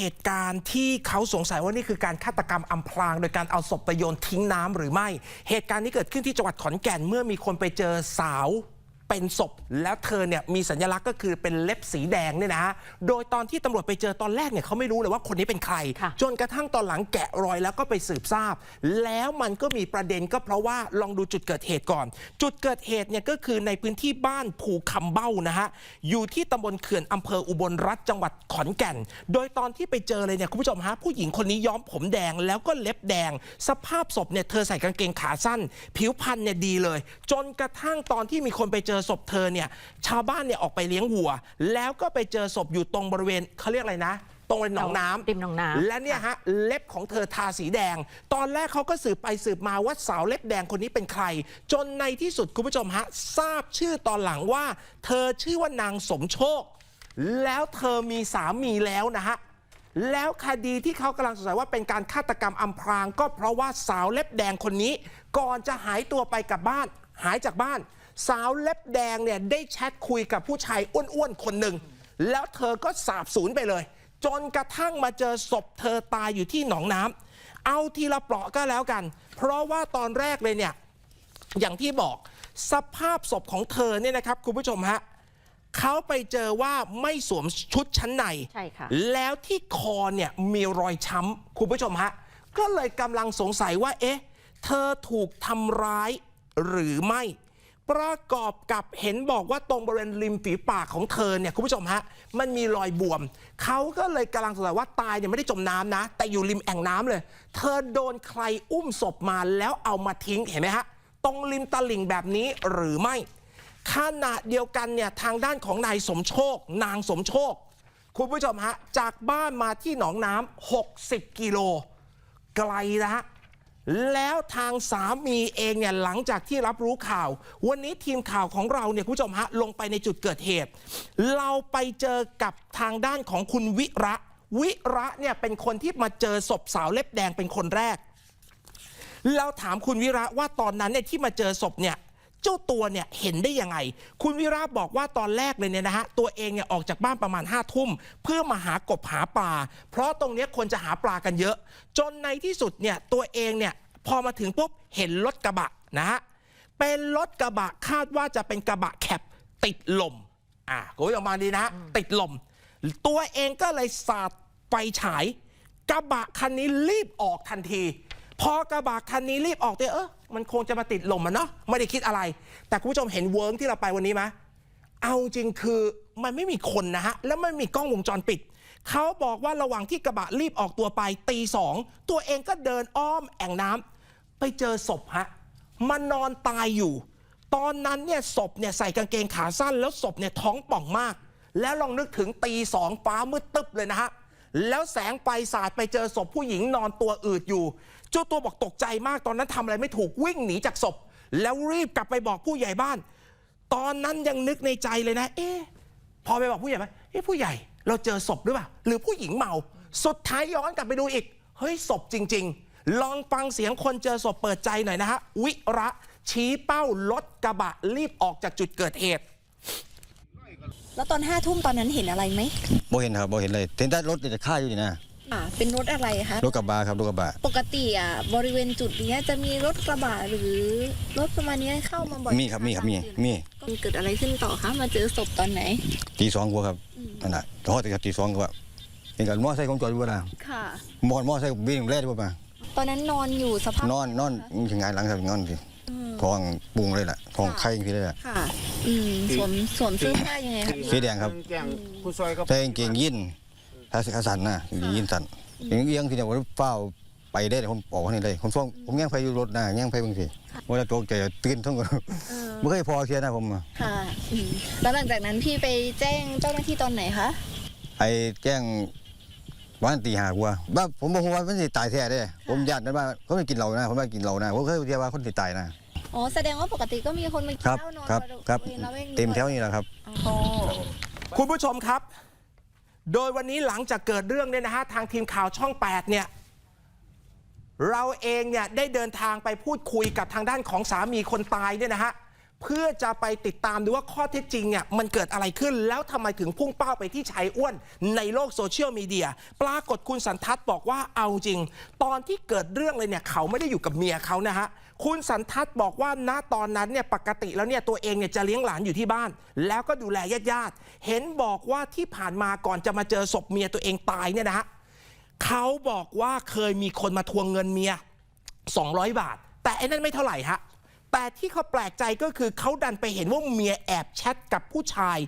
เหตุการณ์ที่เขาสงสัยว่านี่คือการฆาตกรรมอำพราง โดยการเอาศพไปโยนทิ้งน้ำหรือไม่ เหตุการณ์นี้เกิดขึ้นที่จังหวัดขอนแก่นเมื่อมีคนไปเจอสาว เป็นศพ แล้วเธอเนี่ยมีสัญลักษณ์ก็คือเป็นเล็บสีแดงเนี่ยนะฮะโดยตอนที่ตำรวจไปเจอตอนแรกเนี่ยเขาไม่รู้เลยว่าคนนี้เป็นใครค่ะจนกระทั่งตอนหลังแกะรอยแล้วก็ไปสืบทราบ แล้วมันก็มีประเด็นก็เพราะว่าลองดูจุดเกิดเหตุก่อน จุดเกิดเหตุเนี่ยก็คือในพื้นที่บ้านภูคำเบ้านะฮะอยู่ที่ตำบลเขื่อนอำเภออุบลรัฐจังหวัดขอนแก่น โดยตอนที่ไปเจอเลยเนี่ยคุณผู้ชมฮะผู้หญิงคนนี้ย้อมผมแดงแล้วก็เล็บแดง สภาพศพเนี่ยเธอใส่กางเกงขาสั้น ผิวพรรณเนี่ยดีเลย จนกระทั่งตอนที่มีคนไปเจอศพเธอเนี่ยชาวบ้านเนี่ยออกไปเลี้ยงวัว แล้วก็ไปเจอศพอยู่ตรงบริเวณเขาเรียกอะไรนะ ตรงบริเวณหนองน้ำริมหนองน้ำและเนี่ยฮะเล็บของเธอทาสีแดง ตอนแรกเขาก็สืบไปสืบมาว่าสาวเล็บแดงคนนี้เป็นใคร จนในที่สุดคุณผู้ชมฮะทราบชื่อตอนหลังว่า เธอชื่อว่านางสมโชค แล้วเธอมีสามีแล้วนะฮะแล้วคดีที่เขากำลังสงสัยว่าเป็นการฆาตกรรมอำพรางก็เพราะว่าสาวเล็บแดงคนนี้ ก่อนจะหายตัวไปกับบ้าน หายจากบ้าน สาวเล็บแดงเนี่ยได้แชทคุยกับผู้ชายอ้วนๆคนหนึ่ง แล้วเธอก็สาบสูญไปเลย จนกระทั่งมาเจอศพเธอตายอยู่ที่หนองน้ำเอาทีละเปราะก็แล้วกัน เพราะว่าตอนแรกเลยเนี่ยอย่างที่บอกสภาพศพของเธอเนี่ยนะครับคุณผู้ชมฮะเขาไปเจอว่าไม่สวมชุดชั้นในใช่ค่ะแล้วที่คอเนี่ยมีรอยช้ำคุณผู้ชมฮะก็เลยกำลังสงสัยว่า เอ๊ะ เธอถูกทำร้ายหรือไม่ ประกอบกับเห็นบอกว่าตรงบริเวณริมฝีปากของเธอเนี่ยคุณผู้ชมฮะมันมีรอยบวม เขาก็เลยกำลังสงสัยว่าตายเนี่ยไม่ได้จมน้ำนะ แต่อยู่ริมแอ่งน้ำเลย เธอโดนใครอุ้มศพมาแล้วเอามาทิ้งเห็นไหมฮะตรงริมตลิ่งแบบนี้หรือไม่ขณะเดียวกันเนี่ยทางด้านของนายสมโชค นางสมโชค คุณผู้ชมฮะจากบ้านมาที่หนองน้ำ60 กิโล ไกลนะฮะ แล้วทางสามีเองเนี่ยหลังจากที่รับรู้ข่าว วันนี้ทีมข่าวของเราเนี่ยคุณผู้ชมฮะลงไปในจุดเกิดเหตุ เราไปเจอกับทางด้านของคุณวิระ วิระเนี่ยเป็นคนที่มาเจอศพสาวเล็บแดงเป็นคนแรก เราถามคุณวิระว่าตอนนั้นเนี่ยที่มาเจอศพเนี่ย เจ้าตัวเนี่ยเห็นได้ยังไง คุณวิระบอกว่าตอนแรกเลยเนี่ยนะฮะตัวเองเนี่ยออกจากบ้านประมาณ5้าทุ่ม เพื่อมาหากบหาปลา เพราะตรงเนี้ยคนจะหาปลากันเยอะ จนในที่สุดเนี่ยตัวเองเนี่ยพอมาถึงปุ๊บเห็นรถกระบะนะฮะเป็นรถกระบะคาดว่าจะเป็นกระบะแคปติดลมอะคุณผู้ชมมาดีนะฮะติดลม ตัวเองก็เลยสาดไฟฉาย กระบะคันนี้รีบออกทันที พอกระบะคันนี้รีบออกเตเออมันคงจะมาติดลมมันเนาะไม่ได้คิดอะไร แต่คุณผู้ชมเห็นเวิร์กที่เราไปวันนี้ไหมเอาจริงคือมันไม่มีคนนะฮะแล้วไม่มีกล้องวงจรปิดเขาบอกว่าระหว่างที่กระบะรีบออกตัวไปตีสองตัวเองก็เดินอ้อมแอ่งน้ำไปเจอศพฮะมันนอนตายอยู่ ตอนนั้นเนี่ยศพเนี่ยใส่กางเกงขาสั้น แล้วศพเนี่ยท้องป่องมาก แล้วลองนึกถึงตีสองฟ้ามืดตึ๊บเลยนะฮะ แล้วแสงไฟสาดไปเจอศพผู้หญิงนอนตัวอืดอยู่เจ้าตัวบอกตกใจมากตอนนั้นทำอะไรไม่ถูกวิ่งหนีจากศพ แล้วรีบกลับไปบอกผู้ใหญ่บ้าน ตอนนั้นยังนึกในใจเลยนะ เอ๊ะพอไปบอกผู้ใหญ่ไหมเอ๊ะผู้ใหญ่ เราเจอศพหรือเปล่าหรือผู้หญิงเมา สุดท้ายย้อนกลับไปดูอีกเฮ้ยศพจริง ๆ ลองฟังเสียงคนเจอศพเปิดใจหน่อยนะฮะวิระชี้เป้ารถกระบะรีบออกจากจุดเกิดเหตุ แล้วตอนห้าทุ่มตอนนั้นเห็นอะไรไหมบ่เห็นครับบ่เห็นเลยเห็นแต่รถจะค่าอยู่นี่นะอ่าเป็นรถอะไรคะรถกระบะครับรถกระบะปกติอะบริเวณจุดเนี้ยจะมีรถกระบะหรือรถประมาณเนี้ยเข้ามาบ่อยมีครับมีครับมีมีมันเกิดอะไรขึ้นต่อคะมาเจอศพตอนไหนตีสองกว่าครับนั่นน่ะทอดตีสองกว่าเห็นกันมอไซค์ของจอดอยู่บ่ล่ะค่ะมอมอไซค์วิ่งแล่ได้บ่มาตอนนั้นนอนอยู่สภาพนอนนอนถึงงานหลังครับนอนสิ อืมท้องปรุงเลยล่ะท้องไข่ที่เลยล่ะค่ะอืมสวมสวมเสื้อผ้ายังไงคะสีแดงครับแจ้งผู้ซอยก็ใส่กางเกงยีนถ้าขาสั้นนะยีนสั้นอย่างเอียงทีเดียวผมเฝ้าไปได้เลยผมออกนี่เลยผมฟ้องผมแย่งไฟอยู่รถนะแย่งไฟบางทีว่าจะตกใจตื่นทั้งเออไม่เคยพอเสียนะผมค่ะอืมแล้วหลังจากนั้นพี่ไปแจ้งเจ้าหน้าที่ตอนไหนคะไอ้แจ้งวันตีหากว่าบ้าผมบอกว่ามันสิตายแท้เด้ ผมญาตินั้นว่าเขาไม่กินเหล้านะผมไม่กินเหล้านะผมเคยเรียกว่าคนสิตายนะ อ๋อแสดงว่าปกติก็มีคนมากินครับเหล้านอนครับครับบริเวณละแวกนี้เต็มแถวนี้แหละครับอ๋อคุณผู้ชมครับ โดยวันนี้หลังจากเกิดเรื่องเนี่ยนะฮะ ทางทีมข่าวช่อง 8 เนี่ย เราเองเนี่ยได้เดินทางไปพูดคุยกับทางด้านของสามีคนตายเนี่ยนะฮะ เพื่อจะไปติดตามดูว่าข้อเท็จจริงเนี่ยมันเกิดอะไรขึ้นแล้วทำไมถึงพุ่งเป้าไปที่ชายอ้วนในโลกโซเชียลมีเดียปรากฏคุณสันทัศน์บอกว่าเอาจริง ตอนที่เกิดเรื่องเลยเนี่ยเขาไม่ได้อยู่กับเมียเขานะฮะ คุณสันทัศน์บอกว่าณตอนนั้นเนี่ยปกติแล้วเนี่ยตัวเองเนี่ยจะเลี้ยงหลานอยู่ที่บ้าน แล้วก็ดูแลญาติญาติๆเห็นบอกว่าที่ผ่านมาก่อนจะมาเจอศพเมียตัวเองตายเนี่ยนะฮะเขาบอกว่าเคยมีคนมาทวงเงินเมีย 200 บาท แต่ไอ้นั่นไม่เท่าไหร่ฮะแต่ที่เขาแปลกใจก็คือเขาดันไปเห็นว่าเมียแอบแชทกับผู้ชาย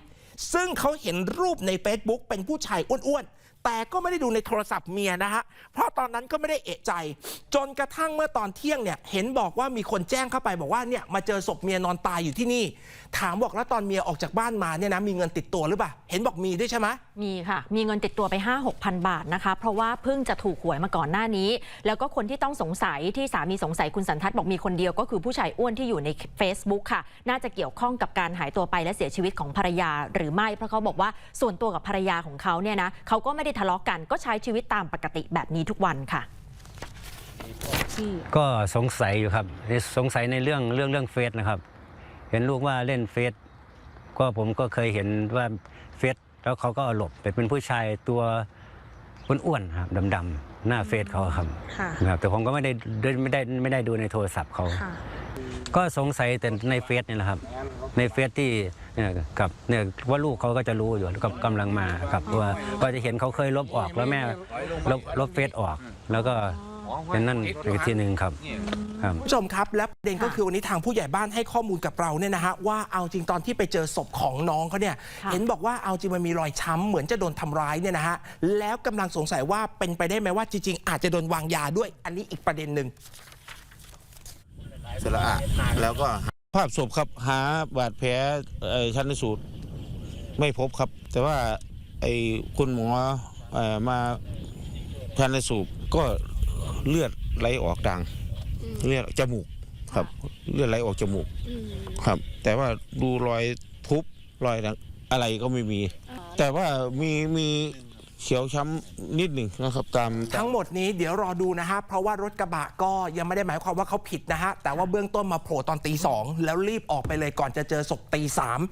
ซึ่งเขาเห็นรูปใน Facebook เป็นผู้ชายอ้วนๆ แต่ก็ไม่ได้ดูในโทรศัพท์เมียนะฮะ เพราะตอนนั้นก็ไม่ได้เอะใจ จนกระทั่งเมื่อตอนเที่ยงเนี่ย เห็นบอกว่ามีคนแจ้งเข้าไปบอกว่าเนี่ยมาเจอศพเมียนอนตายอยู่ที่นี่ ถามบอกแล้วตอนเมียออกจากบ้านมาเนี่ยนะมีเงินติดตัวหรือเปล่า เห็นบอกมีด้วยใช่ไหมมีค่ะ มีเงินติดตัวไป 5 6 0 0บาทนะคะ เพราะว่าเพิ่งจะถูกหวยมาก่อนหน้านี้ แล้วก็คนที่ต้องสงสัยที่สามีสงสัยคุณสันทัศน์บอกมีคนเดียวก็คือผู้ชายอ้วนที่อยู่ใน Facebook ค่ะ น่าจะเกี่ยวข้องกับการหายตัวไปและเสียชีวิตของภรรยาหรือไม่ เพราะเขาบอกว่าส่วนตัวกับภรรยาของเขาเนี่ยนะเขาก็ไม่ได้ทะเลาะกันก็ใช้ชีวิตตามปกติแบบนี้ทุกวันค่ะ ก็สงสัยอยู่ครับ สงสัยในเรื่องเรื่องเรื่องเฟซนะครับ เห็นลูกว่าเล่นเฟซก็ผมก็เคยเห็นว่าเฟซแล้วเขาก็หลบไปเป็นผู้ชายตัวอ้วนๆครับดำๆหน้าเฟซเขาครับค่ะนะครับแต่ผมก็ไม่ได้ไม่ได้ไม่ได้ดูในโทรศัพท์เขาค่ะ ก็สงสัยแต่ในเฟซนี่แหละครับ ในเฟซที่เนี่ยกับเนี่ยว่าลูกเขาก็จะรู้อยู่แล้วก็กำลังมาครับว่าก็จะเห็นเขาเคยลบออกแล้วแม่ลบลบเฟซออก แล้วก็เป็นนั่นอีกทีหนึ่งครับครับผู้ชมครับ และประเด็นก็คือวันนี้ทางผู้ใหญ่บ้านให้ข้อมูลกับเราเนี่ยนะฮะว่าเอาจริงตอนที่ไปเจอศพของน้องเขาเนี่ยค่ะเห็นบอกว่าเอาจริงมันมีรอยช้ำเหมือนจะโดนทำร้ายเนี่ยนะฮะแล้วกำลังสงสัยว่าเป็นไปได้ไหมว่าจริงๆอาจจะโดนวางยาด้วยอันนี้อีกประเด็นหนึ่ง สระอะแล้วก็ภาพศพครับหาบาดแผลชันสูตรไม่พบครับ แต่ว่าไอ้คุณหมออมาชันสูตรก็เลือดไหลออกดังเลือดจมูกครับ เลือดไหลออกจมูกครับ แต่ว่าดูรอยทุบรอยอะไรก็ไม่มี แต่ว่ามีมี เขียวช้ำนิดหนึ่งนะครับตามทั้งหมดนี้เดี๋ยวรอดูนะฮะเพราะว่ารถกระบะก็ยังไม่ได้หมายความว่าเขาผิดนะฮะแต่ว่าเบื้องต้นมาโผล่ตอนตีสองแล้วรีบออกไปเลยก่อนจะเจอศพตีสาม